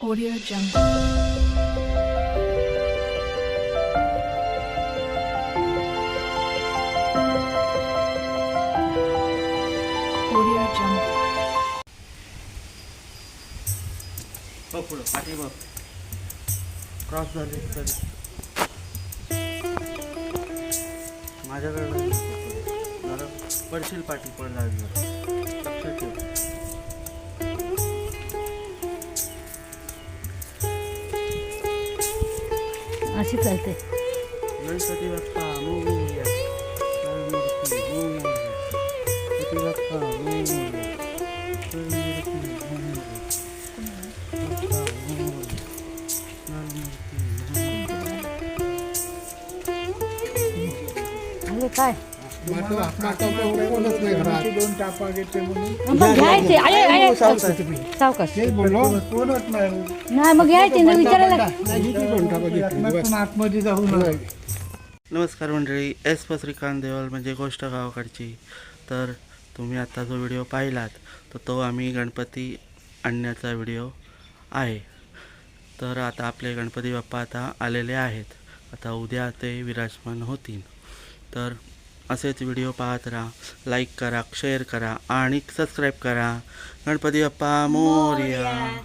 Audio Jungle. Audio Jungle. बघ पुढं पाठी बघ. क्रॉस झाले तरी माझ्याकडे नाही जरा पडशील पाठी पड अशी चालते गणपती बाप्पा मोरया. गणपती मोरया. गणपती बाप्पा मोरया. गणपती काय दोन टापा घेते म्हणून मग घ्यायचे अरे अरे सावकाश. सावकाश तेच बोललो कोणच नाही नाही मग घ्यायचे ना विचारायला पण आतमध्ये जाऊ नये नमस्कार मंडळी एस प श्रीकांत देवाल म्हणजे गोष्ट गावाकडची तर तुम्ही आता जो व्हिडिओ पाहिलात तर तो आम्ही गणपती आणण्याचा व्हिडिओ आहे तर आता आपले गणपती बाप्पा आता आलेले आहेत आता उद्या ते विराजमान होतील तर असेच व्हिडिओ पाहत राहा लाईक करा शेअर करा आणि सबस्क्राईब करा. गणपती बाप्पा मोर्या.